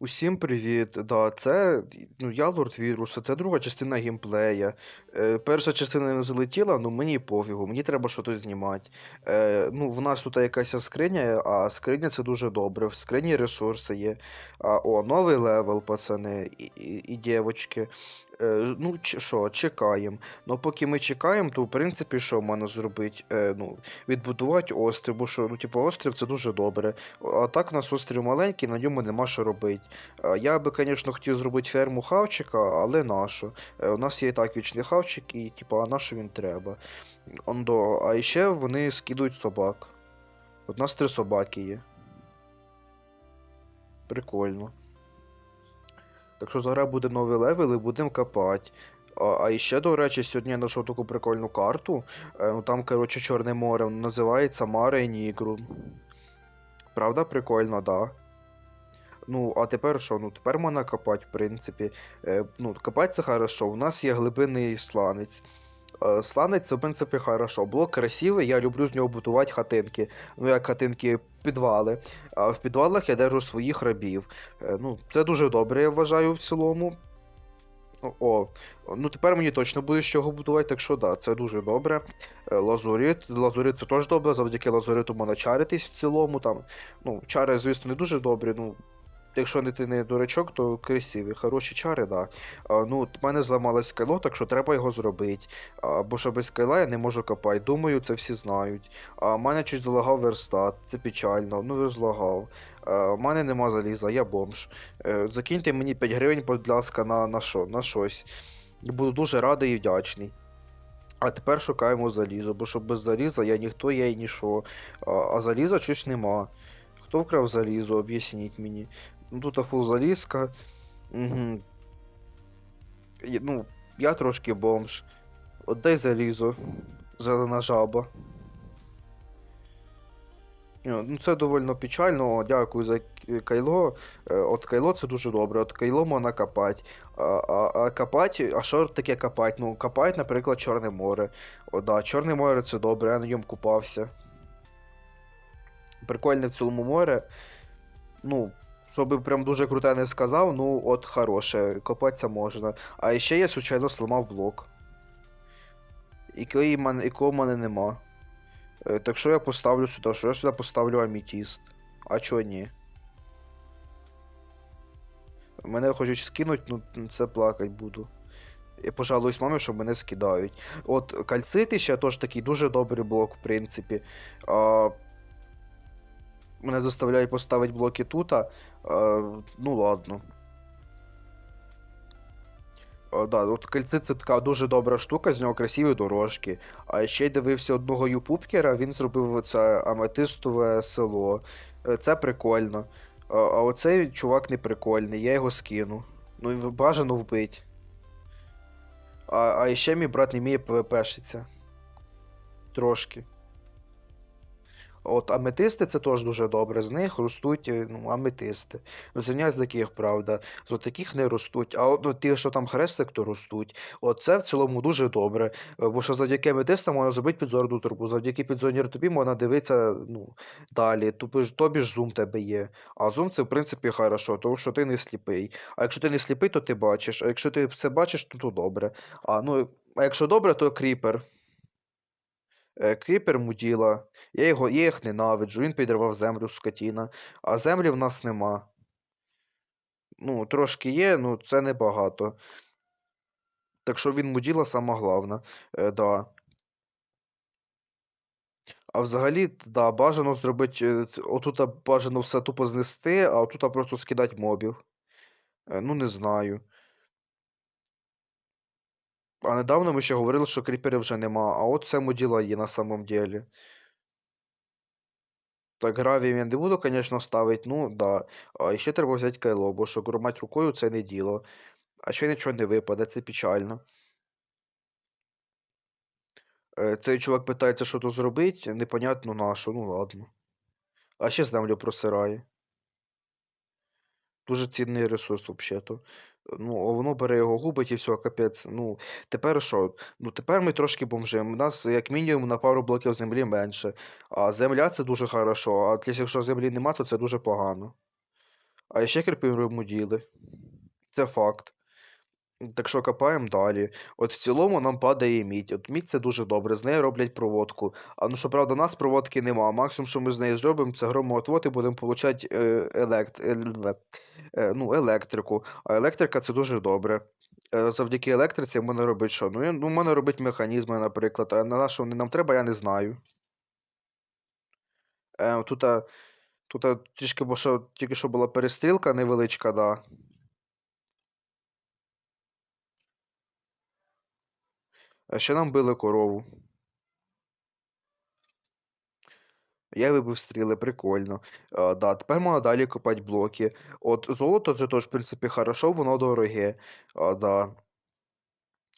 Усім привіт! Да, це ну, я Лорд Віруса, це друга частина геймплея. Е, перша частина не залетіла, ну мені пофігу, мені треба щось знімати. Е, ну, в нас тут якась скриня, а скриня це дуже добре. В скрині ресурси є. А, о, новий левел, пацани, і, і, і дівочки. Е, ну, що, чекаємо. Ну, поки ми чекаємо, то в принципі, що можна зробити? Е, ну, відбудувати острів, бо що, ну, типу, острів це дуже добре. А так у нас острів маленький, на ньому нема що робити. Е, Я би, звісно, хотів зробити ферму хавчика, але? Е, У нас є і так вічний хавчик, і типу, а на що він треба? Ондо, а ще вони скидують собак. От у нас три собаки є. Прикольно. Так що зараз буде новий левел і будемо копати. А, а ще, до речі, сьогодні я знайшов таку прикольну карту. Е, ну там, коротше, Чорне море, називається Маре Нігру. Правда, прикольно, да. Ну, а тепер що? Ну, тепер можна копати, в принципі. Е, ну, копати це хорошо. У нас є глибинний сланець. Е, сланець це, в принципі, хорошо. Блок красивий, я люблю з нього будувати хатинки. Ну, як хатинки, підвали. А в підвалах я держу своїх рабів. Е, ну, це дуже добре, я вважаю, в цілому. О, ну тепер мені точно буде з чого будувати, так що да, це дуже добре. Е, Лазурит. Лазурит це теж добре, завдяки лазуриту можна чаритись в цілому. Там, ну, чари, звісно, не дуже добрі, ну. Якщо не ти не дурачок, то красиві, хороші чари, да. А, ну, в мене зламалось скайло, так що треба його зробити. А, бо що без скайла я не можу копати. Думаю, це всі знають. А в мене щось залагав верстат, це печально, ну ви злагав. А, мене нема заліза, я бомж. Е, закиньте мені 5 гривень, будь ласка, на, на що? На щось. Буду дуже радий і вдячний. А тепер шукаємо залізо, бо щоб без заліза я ніхто, я і ніщо. А, а заліза щось нема. Хто вкрав залізо, об'ясніть мені. Ну тут фул залізка. Угу. Ну, я трошки бомж. Отдай залізо. Зелена жаба. Ну, це довольно печально. Дякую за кайло. Е, От кайло це дуже добре. От кайло можна копати. А, а, а копати, а що таке копати? Ну, копати, наприклад, Чорне море. О, да, Чорне море це добре, я на ньому купався. Прикольне в цілому море. Ну, щоб прям дуже круте не сказав, ну от хороше, копатися можна. А ще я, звичайно, сламав блок. Якого в мене нема. Е, Так що я поставлю сюди? Що я сюди поставлю амітіст? А чого ні? Мене хочуть скинуть, ну це плакать буду. Я пожалуюсь мамі, що мене скидають. От кальцити ще теж такий дуже добрий блок, в принципі. А, мене заставляють поставити блоки тут. А, ну ладно. А, да, от кальцит це така дуже добра штука, з нього красиві дорожки. А ще й дивився одного ютубкера, він зробив це аметистове село. Е, Це прикольно. А, а оцей чувак не прикольний, я його скину. Ну бажано вбить. А, а ще мій брат не вміє ПВПшиться. Трошки. От аметисти це теж дуже добре. З них ростуть е, ну, аметисти. Ну, не з таких, правда. З таких не ростуть. А от ну, ті, що там хрестик, то ростуть. От це в цілому дуже добре. Е, Бо що завдяки аметистам можна зробити підзорну трубу. Завдяки підзорній тобі можна дивитися ну, далі. Тобі ж, тобі ж зум тебе є. А зум це, в принципі, хорошо, тому що ти не сліпий. А якщо ти не сліпий, то ти бачиш. А якщо ти все бачиш, то, то добре. А, ну, а якщо добре, то кріпер. Е, Кріпер муділа. Я його я їх ненавиджу, він підривав землю скотіна. А землі в нас нема. Ну, трошки є, ну це небагато. Так що він муділа сама главна. Е, да. А взагалі, да, бажано зробити. е, Отут бажано все тупо знести, а отут просто скидати мобів. Е, Ну, не знаю. А недавно ми ще говорили, що кріперів вже нема, а от це муділа є на самом деле. Так, гравій я не буду, звісно, ставити, ну да. А ще треба взяти кайло, бо що громать рукою це не діло. А ще нічого не випаде, це печально. Е, Цей чувак питається, що тут зробити, непонятно на що, ну ладно. А ще землю просирає. Дуже цінний ресурс, взагалі-то. Ну, воно бере його губить і все, капець. Ну, тепер що? Ну, тепер ми трошки бомжимо. У нас, як мінімум, на пару блоків землі менше. А земля це дуже хорошо, а якщо землі нема, то це дуже погано. А ще кріпимо діли. Це факт. Так що копаємо далі. От в цілому нам падає мідь. От мідь це дуже добре, з неї роблять проводку. А ну щоправда, нас проводки нема. Максимум, що ми з неї зробимо, це громоотвод і будемо получати е, елект... е, е, ну, електрику. А електрика це дуже добре. Завдяки електриці можна робити що? Ну, я- ну можна робити механізми, наприклад. А на що вони нам треба, я не знаю. Тут, тут трішки, бо що, тільки що була перестрілка невеличка, да. Ще нам били корову. Я вибив стріли, прикольно. А, да, тепер можна далі копати блоки. От золото це теж, в принципі, хорошо, воно дороге. А, да.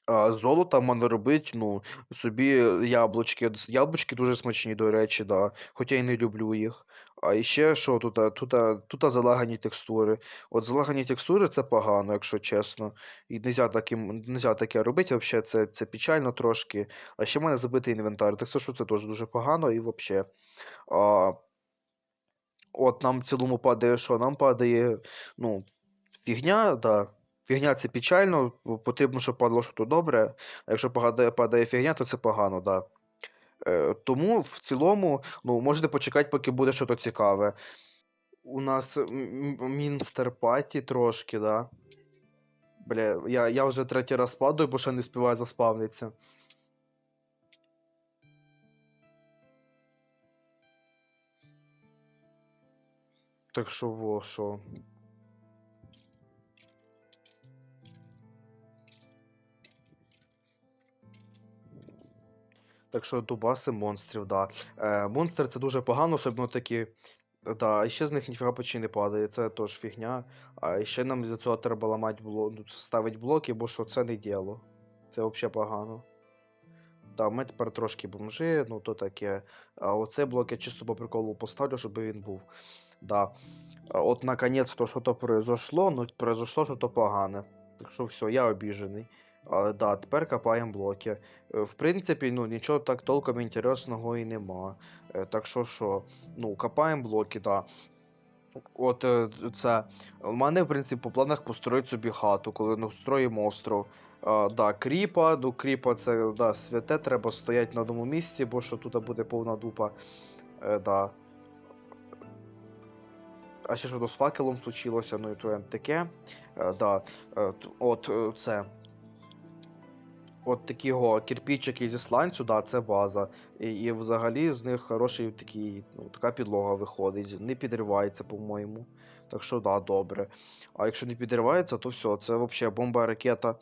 А, з можна робити, ну, собі яблучки. Яблучки дуже смачні, до речі, да. Хоча я й не люблю їх. А іще що тут? Тут, тут залагані текстури. От залагані текстури це погано, якщо чесно. І таким, нельзя таке робити, взагалі, це, це печально трошки. А ще в мене забитий інвентар. Так що це теж дуже погано і взагалі. А, от нам в цілому падає що? Нам падає, ну, фігня, да. Фігня це печально, потрібно, щоб падало щось добре. А якщо падає, падає фігня, то це погано, да. Е, тому в цілому, ну, можете почекати, поки буде щось цікаве. У нас м- м- Мінстер Паті трошки, да. Бля, я, я вже третій раз падаю, бо ще не співаю заспавнитися. Так що во, що. Так що дубаси монстрів, да. Е, монстр це дуже погано, особливо такі. Да, і ще з них ніфіга почти не падає, це теж фігня. А ще нам за цього треба ламати блок, ставити блоки, бо що це не діло. Це взагалі погано. Да, ми тепер трошки бомжи, ну то таке. А оцей блок я чисто по приколу поставлю, щоб він був. Да. От наконець-то що-то произошло, ну произошло що-то погане. Так що все, я обіжений. Але да, тепер копаємо блоки. Е, В принципі, ну нічого так толком інтересного і нема. Е, Так що що, ну, копаємо блоки, да. От е, це. У мене, в принципі, по планах построїть собі хату, коли ну, строїмо остров. А, да, кріпа, ну кріпа це да, святе, треба стояти на одному місці, бо що тут буде повна дупа. Е, да. А ще що з факелом случилося, ну і то таке. Е, да. От це. От такі го, зі сланцю, да, це база. І, і взагалі з них хороший такий, ну, така підлога виходить. Не підривається, по-моєму. Так що да, добре. А якщо не підривається, то все, це взагалі бомба ракета.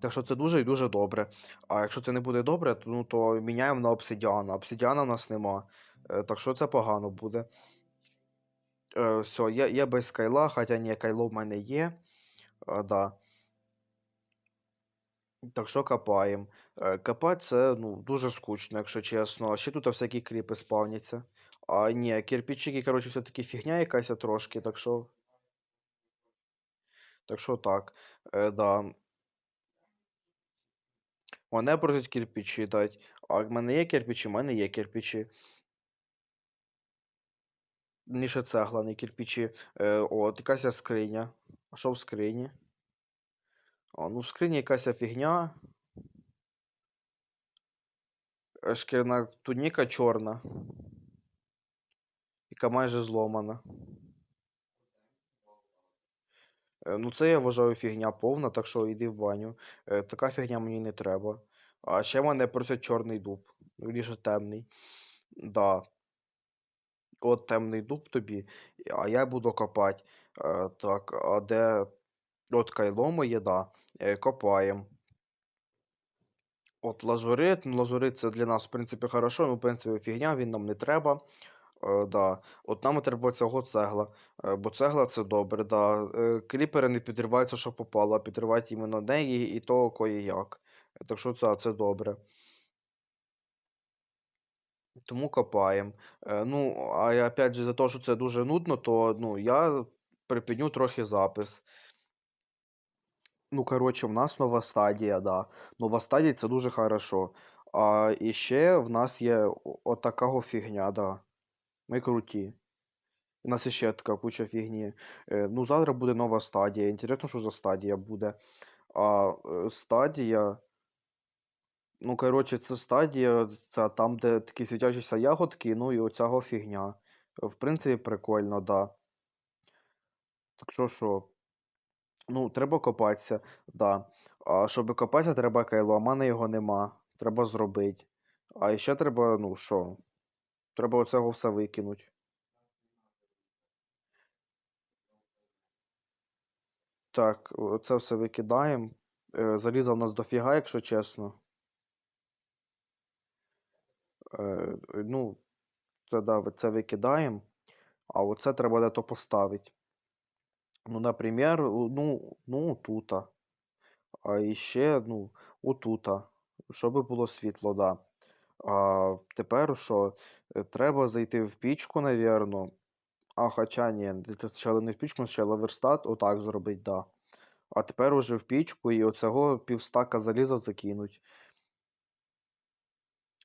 Так що це дуже і дуже добре. А якщо це не буде добре, то, ну, то міняємо на обсидіана. Обсидіана в нас нема. Е, так що це погано буде. Е, все, я, я без кайла, хоча ні, кайло в мене є. Е, да. Так що копаємо. Е, Копати це ну, дуже скучно, якщо чесно. А ще тут всякі кріпи спавняться. А ні, кирпичики, коротше, все-таки фігня якась трошки, так що. Так що так. Е, да. Мене просять кирпичі дати. А в мене є кирпичі, в мене є кирпичі. Ніше цегла, не кирпичі. Е, от, якась скриня. А що в скрині? О, ну в скрині якась фігня. Е, Шкірна туніка чорна. Яка майже зломана. Е, Ну, це я вважаю фігня повна, так що йди в баню. Е, Така фігня мені не треба. А ще мене просять чорний дуб. Вірніше темний. Да. От темний дуб тобі, а я буду копати. Так, а де. От кайло моє, да. Е, Копаємо. От лазурит, ну лазурит це для нас, в принципі, хорошо, ну, в принципі, фігня, він нам не треба. Е, да. От нам треба цього цегла. Е, бо цегла це добре, да. Е, Кріпери не підриваються, що попало, а підривають іменно неї і то кої як. Так що це, це добре. Тому копаємо. Е, ну, а я, опять же, за те, що це дуже нудно, то ну, я припиню трохи запис. Ну, коротше, в нас нова стадія, да. Нова стадія це дуже хорошо. А ще в нас є отакого фігня, да. Ми круті. У нас ще така куча фігні. Е, ну, завтра буде нова стадія. Інтересно, що за стадія буде. А е, стадія. Ну, коротше, це стадія, це там, де такі світящіся ягодки, ну і оцього фігня. В принципі, прикольно, да. Так що що? Ну, треба копатися, да. А щоб копатися, треба кайло, а мене його нема. Треба зробити. А ще треба, ну що? Треба оцього все викинути. Так, це все викидаємо. Е, Заліза в нас дофіга, якщо чесно. Е, ну, це да, це викидаємо. А оце треба де-то поставити. Ну, наприклад, ну, ну, тута. А іще, ну, отута. Щоб було світло, да. А тепер що? Е, Треба зайти в пічку, навірно. А, хоча ні, спочатку не в пічку, спочатку верстат, отак зробить, да. А тепер уже в пічку і оцього півстака заліза закинуть.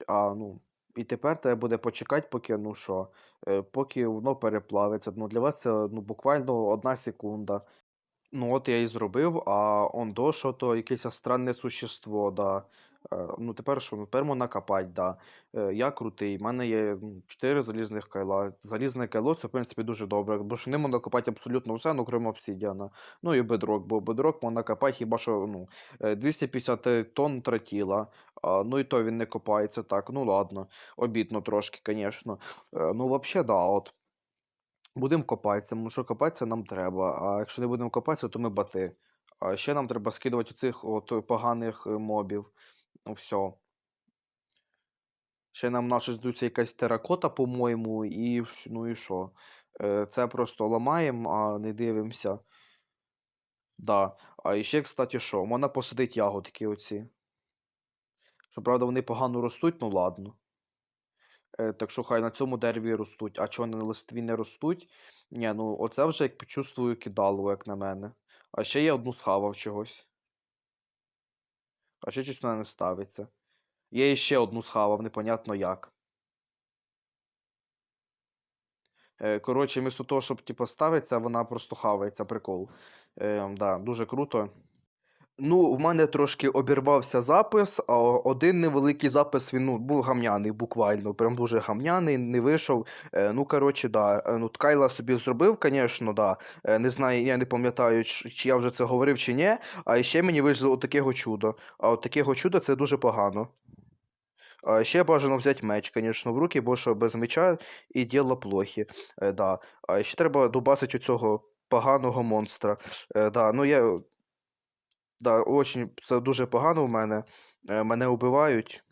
А, ну, і тепер треба буде почекати, поки, ну що, е, поки воно переплавиться. Ну, для вас це ну, буквально одна секунда. Ну, от я і зробив, а он до що то якесь странне существо, да. Е, ну, тепер що? Ну, тепер можна копати, да. Е, я крутий, в мене є ну, 4 залізних кайла. Залізне кайло це, в принципі, дуже добре, бо що ним можна копати абсолютно все, ну, крім обсидіана. Ну і бедрок, бо бедрок можна копати хіба що ну, е, 250 тонн тротіла. А, ну і то він не копається так. Ну ладно, обідно трошки, звісно. Е, ну, взагалі, да, от. Будемо копатися, тому що копатися нам треба. А якщо не будемо копатися, то ми бати. А ще нам треба скидувати цих от поганих е, мобів. Ну все. Ще нам наша здуться якась теракота, по-моєму, і ну і що? Е, Це просто ламаємо, а не дивимося. Да. А ще, кстати, що? Можна посадити ягодки оці. Щоправда, вони погано ростуть, ну ладно. Е, так що хай на цьому дереві ростуть, а чого на листві не ростуть? Ні, ну оце вже як почувствую кидалово, як на мене. А ще я одну схавав чогось. А ще щось вона не ставиться. Я ще одну схавав, непонятно як. Е, коротше, вмісто того, щоб типу, ставиться, вона просто хавається, прикол. Е, да, дуже круто. Ну, в мене трошки обірвався запис, а один невеликий запис він ну, був гамняний, буквально. Прям дуже гамняний, не вийшов. Е, ну, коротше, да. е, Ну, Ткайла собі зробив, звісно, да. Е, не знаю, я не пам'ятаю, чи я вже це говорив чи ні. А ще мені вийшло отаке чудо. А от таке чудо це дуже погано. А ще бажано взяти меч, звісно, в руки, бо що без меча і діло плохі. Е, да. А ще треба дубасити оцього поганого монстра. Е, да. Ну, я Да, очень, це дуже погано в мене. Е, Мене вбивають.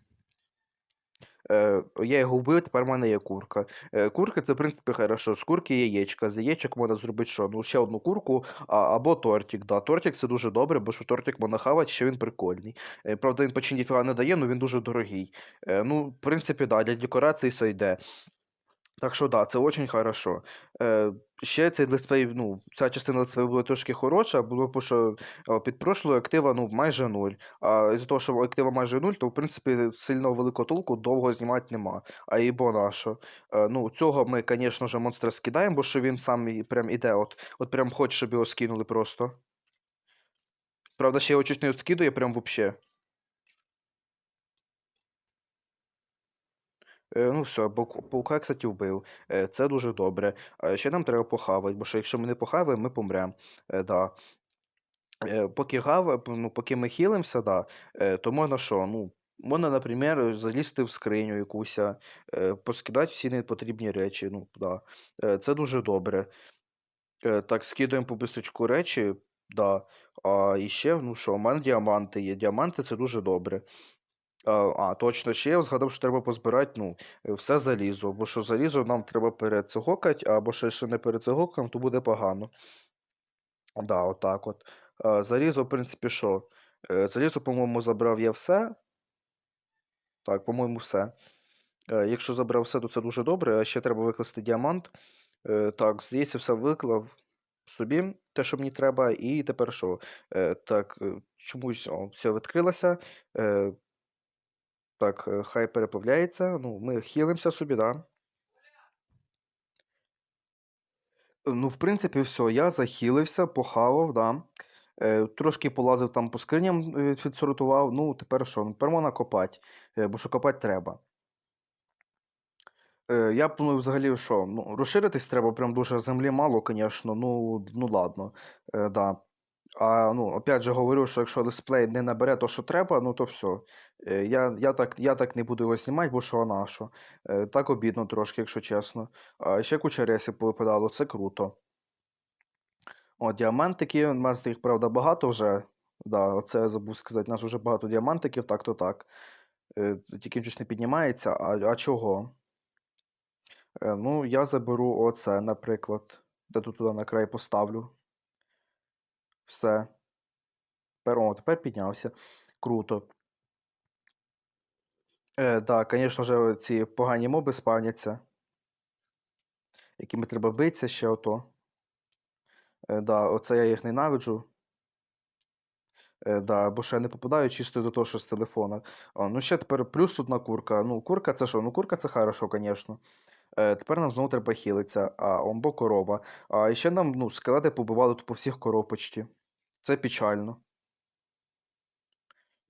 Е, Я його вбив, тепер в мене є курка. Е, Курка це, в принципі, хорошо. З курки яєчка. З яєчок можна зробити що? Ну, ще одну курку, або тортик. Да, тортик це дуже добре, бо що тортик можна хавати, ще він прикольний. Правда, він почти ніфіга не дає, але він дуже дорогий. Ну, в принципі, да, для декорації це йде. Так що да, це очень хорошо. Е, ще цей летсплей, ну, ця частина летсплею була трошки хороша, було бо що е, під прошлою актива ну, майже нуль. А із-за того, що актива майже нуль, то в принципі сильно великого толку довго знімати нема. А і бо на що. Е, ну, цього ми, звісно ж, монстра скидаємо, бо що він сам прям іде, от, от прям хоче, щоб його скинули просто. Правда, ще його чуть не скидує, прям вообще. Ну, все, паук- паука, кстати, вбив. Е, Це дуже добре. Ще нам треба похавати, бо що якщо ми не похаваємо, ми помремо. Е, Да. Е, Поки гав, ну, поки ми хілимося, да, е, то можна що? Ну, можна, наприклад, залізти в скриню якусь, е, поскидати всі непотрібні речі. Ну, да. Е, Це дуже добре. Е, Так, скидуємо по бистрочку речі, да. А і ще, ну що, у мене діаманти є. Діаманти це дуже добре. А, а, точно, ще я згадав, що треба позбирати ну, е, все залізо, бо що залізо нам треба перецегокати, або ще, ще не перецегокаємо, то буде погано. Да, отак от. А, залізо, в принципі, що? Е, Залізо, по-моєму, забрав я все. Так, по-моєму, все. Е, Якщо забрав все, то це дуже добре. А ще треба викласти діамант. Е, Так, здається, все виклав собі, те, що мені треба, і тепер що? Е, Так, е, чомусь о, все відкрилося. Е, Так, е, хай переплавляється. Ну, ми хілимося собі, да. Ну, в принципі, все. Я захилився, похавав, да. Е, трошки полазив там по скриням, е, відсортував. Ну, тепер що? Ну, тепер можна копати, е, бо що копати треба. Е, я планую взагалі, що? Ну, розширитись треба, прям дуже землі мало, звісно. Ну, ну ладно. Е, да. А ну, опять же говорю, що якщо дисплей не набере то, що треба, ну то все. Я, я, так, я так не буду його знімати, бо що на що. Е, так обідно трошки, якщо чесно. А ще куча ресів повипадало, це круто. О, діамантики, у нас їх, правда, багато вже. Да, оце я забув сказати, у нас вже багато діамантиків, так то так. Е, тільки щось не піднімається. А, а чого? Е, ну, я заберу оце, наприклад. Де тут туди на край поставлю. Все. Тепер, о, тепер піднявся. Круто. Е, так, звісно ж, ці погані моби спавняться. Якими треба битися ще ото. Е, да, оце я їх ненавиджу. Е, да, бо ще не попадаю чисто до того, що з телефона. О, ну ще тепер плюс одна курка. Ну, курка це що? Ну, курка це хорошо, звісно. Е, тепер нам знову треба хілитися, а омбо корова. А ще нам ну, скелети побивали по всіх коров почті. Це печально.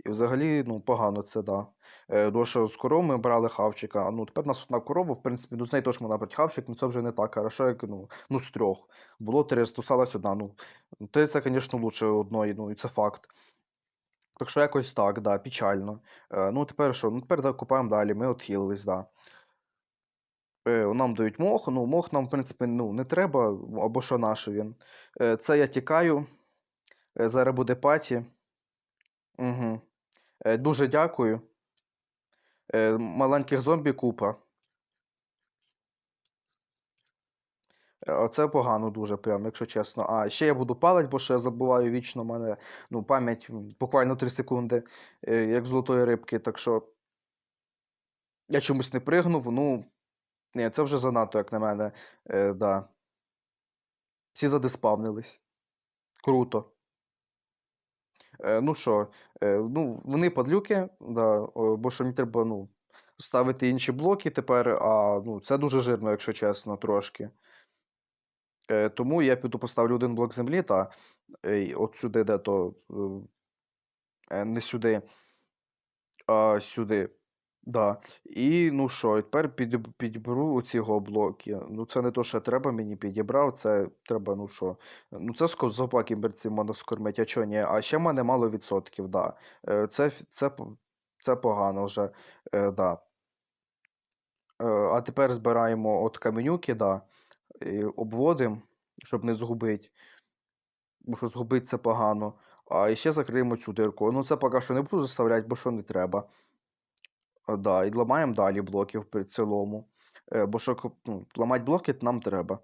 І взагалі, ну, погано це, да. Е, тому що з коров ми брали хавчика. Ну, тепер у нас одна корова, в принципі, ну з неї теж можна брати хавчик, ну це вже не так хорошо, як ну, ну з трьох. Було три, стосалась одна. Ну, ти це, звісно, лучше одної, ну і це факт. Так що якось так, да, печально. Е, ну, тепер що? Ну, тепер да, купаємо далі, ми отхилились, да. Нам дають мох, ну, мох нам, в принципі, ну, не треба, або що наше він. Е, це я тікаю. Е, зараз буде паті. Угу. Дуже дякую. Маленьких зомбі купа. Оце погано дуже, прям, якщо чесно. А ще я буду палити, бо ще я забуваю вічно, у мене ну, пам'ять буквально 3 секунди, як золотої рибки. Так що я чомусь не пригнув. Ну, ні, це вже занадто, як на мене. Е, да. Всі задиспавнились. Круто. Е, ну що, е, ну, вони падлюки, да, бо що мені треба ну, ставити інші блоки тепер, а ну, це дуже жирно, якщо чесно, трошки. Е, тому я піду поставлю один блок землі, та е, от сюди, де то. е, Не сюди, а сюди. Да. І ну що, і тепер підіберу оці го блоки. Ну, це не то, що треба, мені підібрав, це треба, ну що. Ну, це ско- зоопаки берці можна скормити, а чого ні? А ще в мене мало відсотків, да. Е, Це, це, це погано вже. Е, да. Е, А тепер збираємо от каменюки, да, і обводимо, щоб не згубити. Бо що згубити це погано. А ще закриємо цю дирку. Ну, це поки що не буду заставляти, бо що не треба. А, Да, і ламаємо далі блоки в цілому. Е, Бо що ну, ламати блоки нам треба.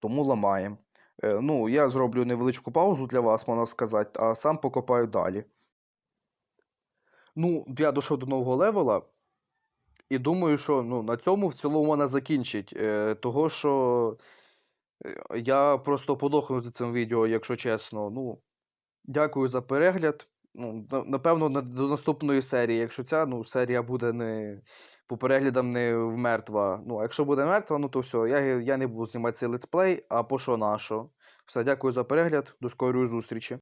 Тому ламаємо. Е, Ну, я зроблю невеличку паузу для вас, можна сказати, а сам покопаю далі. Ну, я дійшов до нового левела. І думаю, що ну, на цьому в цілому вона закінчить. Е, того, що е, я просто подохну за цим відео, якщо чесно. Ну, дякую за перегляд. Ну, на- напевно, на- до наступної серії. Якщо ця ну, серія буде не по переглядам не мертва. Ну, а якщо буде мертва, ну то все. Я, я не буду знімати цей летсплей, а по що на. Все, дякую за перегляд. До скорої зустрічі.